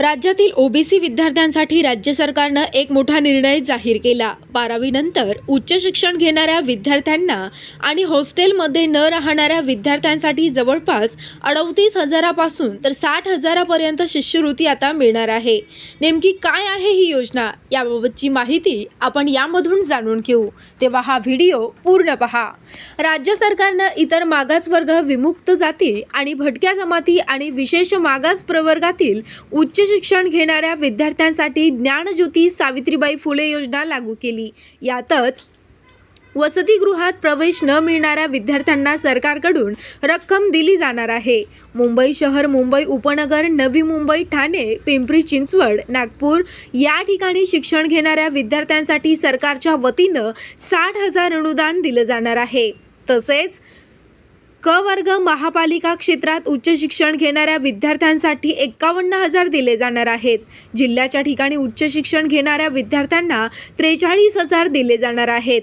राज्यातील ओबीसी विद्यार्थ्यांसाठी राज्य सरकारनं एक मोठा निर्णय जाहीर केला. बारावीनंतर उच्च शिक्षण घेणाऱ्या विद्यार्थ्यांना आणि हॉस्टेलमध्ये न राहणाऱ्या विद्यार्थ्यांसाठी जवळपास अडतीस हजारापासून तर साठ हजारापर्यंत शिष्यवृत्ती आता मिळणार आहे. नेमकी काय आहे ही योजना? याबाबतची माहिती आपण यामधून जाणून घेऊ. तेव्हा हा व्हिडिओ पूर्ण पहा. राज्य सरकारनं इतर मागासवर्ग विमुक्त जाती आणि भटक्या जमाती आणि विशेष मागास प्रवर्गातील उच्च शिक्षण घेणाऱ्या विद्यार्थ्यांसाठी ज्ञानज्योती सावित्रीबाई फुले योजना लागू केली. यातच वसतिगृहात प्रवेश न मिळणाऱ्या विद्यार्थ्यांना सरकारकडून रक्कम दिली जाणार आहे. मुंबई शहर मुंबई उपनगर नवी मुंबई ठाणे पिंपरी चिंचवड नागपूर या ठिकाणी शिक्षण घेणाऱ्या विद्यार्थ्यांसाठी सरकारच्या वतीनं साठ हजार अनुदान दिलं जाणार आहे. तसेच क वर्ग महापालिका क्षेत्रात उच्च शिक्षण घेणाऱ्या विद्यार्थ्यांसाठी एक्कावन्न हजार दिले जाणार आहेत. जिल्ह्याच्या ठिकाणी उच्च शिक्षण घेणाऱ्या विद्यार्थ्यांना त्रेचाळीस हजार दिले जाणार आहेत.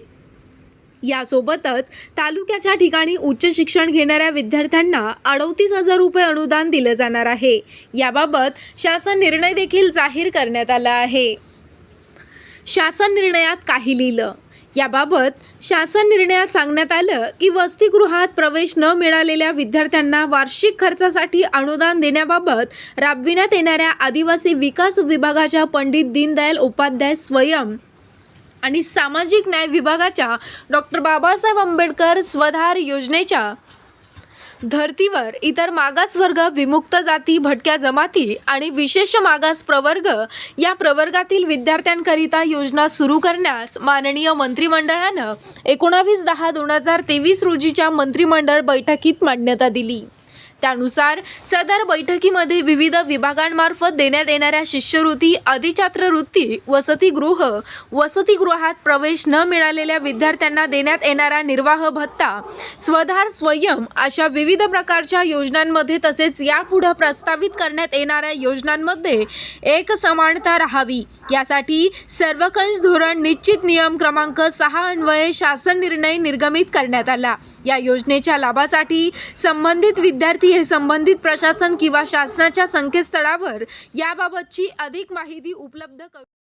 यासोबतच तालुक्याच्या ठिकाणी उच्च शिक्षण घेणाऱ्या विद्यार्थ्यांना अडतीस हजार रुपये अनुदान दिलं जाणार आहे. याबाबत शासन निर्णय देखील जाहीर करण्यात आला आहे. शासन निर्णयात काही लिहिलं. याबाबत शासन निर्णयात सांगण्यात आलं की वसतिगृहात प्रवेश न मिळालेल्या विद्यार्थ्यांना वार्षिक खर्चासाठी अनुदान देण्याबाबत राबविण्यात येणाऱ्या आदिवासी विकास विभागाच्या पंडित दीनदयाल उपाध्याय स्वयं आणि सामाजिक न्याय विभागाच्या डॉक्टर बाबासाहेब आंबेडकर स्वधार योजनेच्या धर्तीवर इतर मागासवर्ग विमुक्त जाती भटक्या जमाती आणि विशेष मागास प्रवर्ग या प्रवर्गातील विद्यार्थ्यांकरिता योजना सुरू करण्यास माननीय मंत्रिमंडळानं एकोणावीस दहा दोन हजार तेवीस रोजीच्या मंत्रिमंडळ बैठकीत मान्यता दिली. त्यानुसार सदर बैठकीमध्ये विविध विभागांमार्फत देण्यात येणाऱ्या शिष्यवृत्ती अधिछात्रवृत्ती वसतिगृह वसतिगृहात प्रवेश न मिळालेल्या विद्यार्थ्यांना देण्यात येणारा निर्वाह भत्ता स्वधार स्वयं अशा विविध प्रकारच्या योजनांमध्ये तसेच यापुढं प्रस्तावित करण्यात येणाऱ्या योजनांमध्ये एक समानता राहावी. यासाठी सर्वकंश धोरण निश्चित नियम क्रमांक सहा अन्वये शासन निर्णय निर्गमित करण्यात आला. या योजनेच्या लाभासाठी संबंधित विद्यार्थी हे संबंधित प्रशासन किंवा शासनाच्या संकेतस्थळावर याबाबतची अधिक माहिती उपलब्ध करू